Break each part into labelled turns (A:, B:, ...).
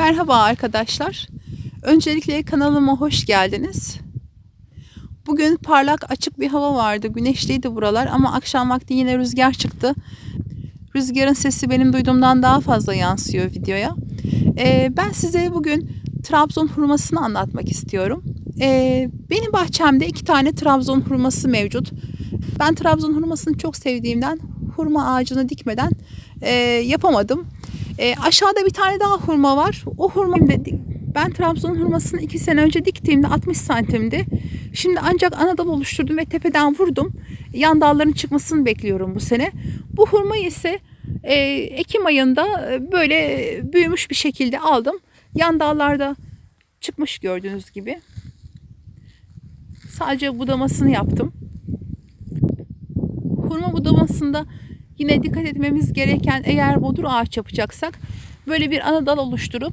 A: Merhaba arkadaşlar. Öncelikle kanalıma hoş geldiniz. Bugün parlak açık bir hava vardı. Güneşliydi buralar ama akşam vakti yine rüzgar çıktı. Rüzgarın sesi benim duyduğumdan daha fazla yansıyor videoya. Ee, ben size bugün Trabzon hurmasını anlatmak istiyorum. Ee, benim bahçemde iki tane Trabzon hurması mevcut. Ben Trabzon hurmasını çok sevdiğimden hurma ağacını dikmeden e, yapamadım. E, aşağıda bir tane daha hurma var. O hurma ben Trabzon hurmasını iki sene önce diktiğimde 60 santimdi. Şimdi ancak ana dal oluşturdum ve tepeden vurdum. Yan dalların çıkmasını bekliyorum bu sene. Bu hurma ise e, Ekim ayında e, böyle büyümüş bir şekilde aldım. Yan dallarda çıkmış gördüğünüz gibi. Sadece budamasını yaptım. Hurma budamasında yine dikkat etmemiz gereken eğer bodur ağaç yapacaksak böyle bir ana dal oluşturup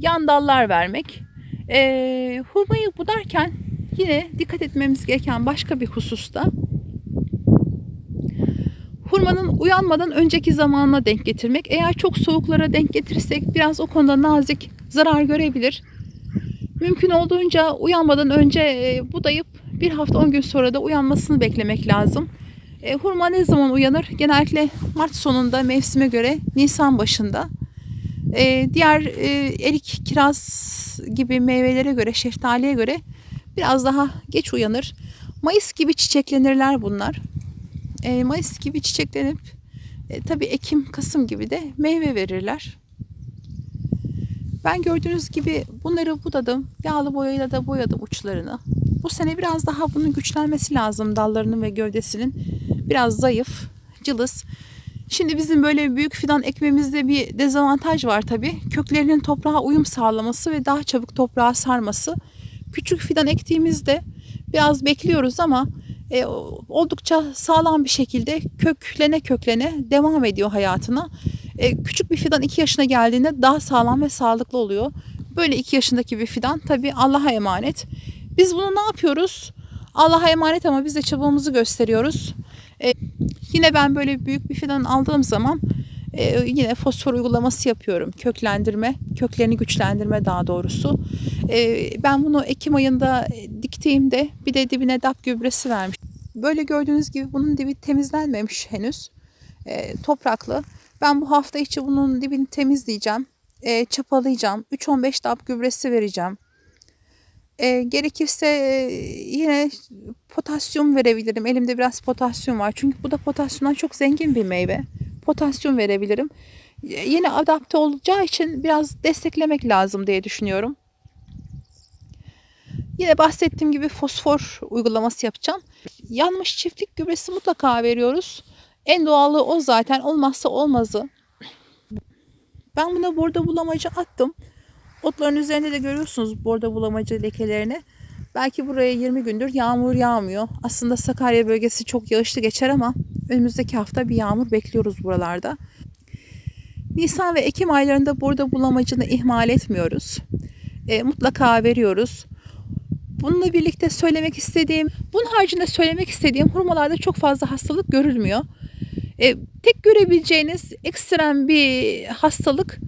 A: yan dallar vermek. Ee, hurmayı budarken yine dikkat etmemiz gereken başka bir hususta hurmanın uyanmadan önceki zamanına denk getirmek. Eğer çok soğuklara denk getirirsek biraz o konuda nazik zarar görebilir. Mümkün olduğunca uyanmadan önce e, budayıp bir hafta 10 gün sonra da uyanmasını beklemek lazım. E, hurma ne zaman uyanır? Genellikle Mart sonunda mevsime göre Nisan başında. E, diğer e, erik, kiraz gibi meyvelere göre, şeftaliye göre biraz daha geç uyanır. Mayıs gibi çiçeklenirler bunlar. E, Mayıs gibi çiçeklenip e, tabii Ekim, Kasım gibi de meyve verirler. Ben gördüğünüz gibi bunları budadım. Yağlı boyayla da boyadım uçlarını. Bu sene biraz daha bunun güçlenmesi lazım dallarının ve gövdesinin. Biraz zayıf, cılız. Şimdi bizim böyle büyük fidan ekmemizde bir dezavantaj var tabii. Köklerinin toprağa uyum sağlaması ve daha çabuk toprağa sarması. Küçük fidan ektiğimizde biraz bekliyoruz ama e, oldukça sağlam bir şekilde köklene köklene devam ediyor hayatına. E, küçük bir fidan 2 yaşına geldiğinde daha sağlam ve sağlıklı oluyor. Böyle 2 yaşındaki bir fidan tabii Allah'a emanet. Biz bunu ne yapıyoruz? Allah'a emanet ama biz de çabamızı gösteriyoruz. E, yine ben böyle büyük bir fidan aldığım zaman e, yine fosfor uygulaması yapıyorum. Köklendirme, köklerini güçlendirme daha doğrusu. E, ben bunu Ekim ayında diktiğimde bir de dibine DAP gübresi vermiş. Böyle gördüğünüz gibi bunun dibi temizlenmemiş henüz. E, topraklı. Ben bu hafta içi bunun dibini temizleyeceğim. E, çapalayacağım. 3-15 DAP gübresi vereceğim. E, gerekirse e, yine potasyum verebilirim. Elimde biraz potasyum var. Çünkü bu da potasyumdan çok zengin bir meyve. Potasyum verebilirim. E, yine adapte olacağı için biraz desteklemek lazım diye düşünüyorum. Yine bahsettiğim gibi fosfor uygulaması yapacağım. Yanmış çiftlik gübresi mutlaka veriyoruz. En doğalı o zaten olmazsa olmazı. Ben buna bordo bulamacı attım. Otların üzerinde de görüyorsunuz bordo bulamacı lekelerini. Belki buraya 20 gündür yağmur yağmıyor. Aslında Sakarya bölgesi çok yağışlı geçer ama önümüzdeki hafta bir yağmur bekliyoruz buralarda. Nisan ve Ekim aylarında burada bulamacını ihmal etmiyoruz. E, mutlaka veriyoruz. Bununla birlikte söylemek istediğim, bunun haricinde söylemek istediğim hurmalarda çok fazla hastalık görülmüyor. E, tek görebileceğiniz ekstrem bir hastalık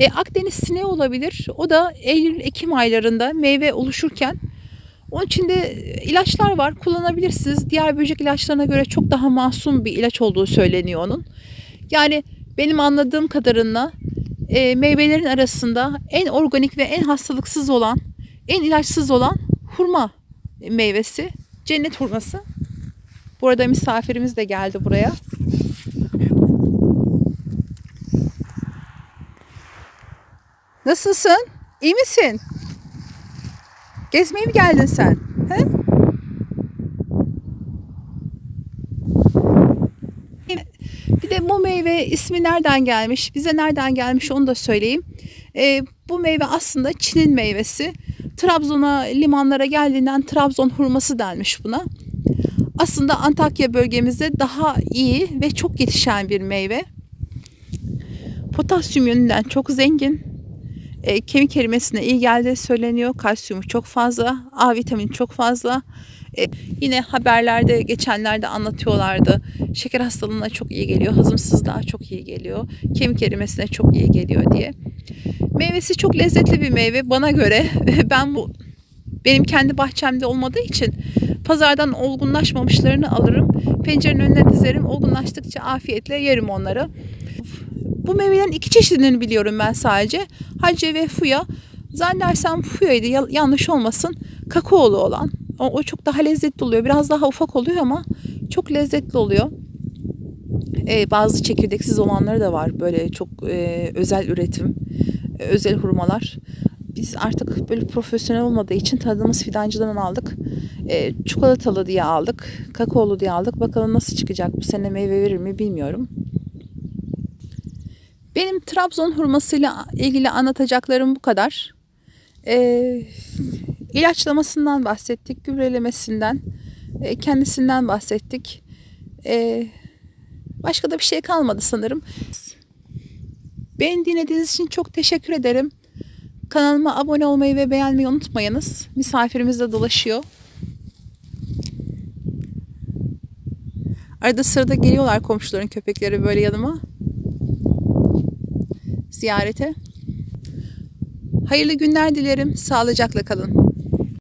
A: e, Akdeniz sineği olabilir. O da Eylül-Ekim aylarında meyve oluşurken onun içinde ilaçlar var kullanabilirsiniz. Diğer böcek ilaçlarına göre çok daha masum bir ilaç olduğu söyleniyor onun. Yani benim anladığım kadarıyla e, meyvelerin arasında en organik ve en hastalıksız olan, en ilaçsız olan hurma meyvesi. Cennet hurması. Bu arada misafirimiz de geldi buraya. Nasılsın? İyi misin? Gezmeye mi geldin sen? He? Bir de bu meyve ismi nereden gelmiş? Bize nereden gelmiş onu da söyleyeyim. Ee, bu meyve aslında Çin'in meyvesi. Trabzon'a limanlara geldiğinden Trabzon hurması denmiş buna. Aslında Antakya bölgemizde daha iyi ve çok yetişen bir meyve. Potasyum yönünden çok zengin. E, kemik erimesine iyi geldiği söyleniyor. Kalsiyumu çok fazla, A vitamini çok fazla. E, yine haberlerde geçenlerde anlatıyorlardı. Şeker hastalığına çok iyi geliyor, hazımsızlığa çok iyi geliyor, kemik erimesine çok iyi geliyor diye. Meyvesi çok lezzetli bir meyve bana göre. Ben bu benim kendi bahçemde olmadığı için pazardan olgunlaşmamışlarını alırım. Pencerenin önüne dizerim. Olgunlaştıkça afiyetle yerim onları. Bu meyvelerin iki çeşidini biliyorum ben sadece. Hacce ve fuya. Zannedersem fuyaydı ya- yanlış olmasın. Kakaolu olan. O, o çok daha lezzetli oluyor. Biraz daha ufak oluyor ama çok lezzetli oluyor. Ee, bazı çekirdeksiz olanları da var. Böyle çok e, özel üretim, e, özel hurmalar. Biz artık böyle profesyonel olmadığı için tanıdığımız fidancıdan aldık. E, çikolatalı diye aldık. Kakaolu diye aldık. Bakalım nasıl çıkacak bu sene meyve verir mi bilmiyorum. Benim Trabzon hurmasıyla ilgili anlatacaklarım bu kadar. E, ilaçlamasından bahsettik, gübrelemesinden, e, kendisinden bahsettik. E, başka da bir şey kalmadı sanırım. Beni dinlediğiniz için çok teşekkür ederim. Kanalıma abone olmayı ve beğenmeyi unutmayınız. Misafirimiz de dolaşıyor. Arada sırada geliyorlar komşuların köpekleri böyle yanıma. Ziyarete. Hayırlı günler dilerim. Sağlıcakla kalın.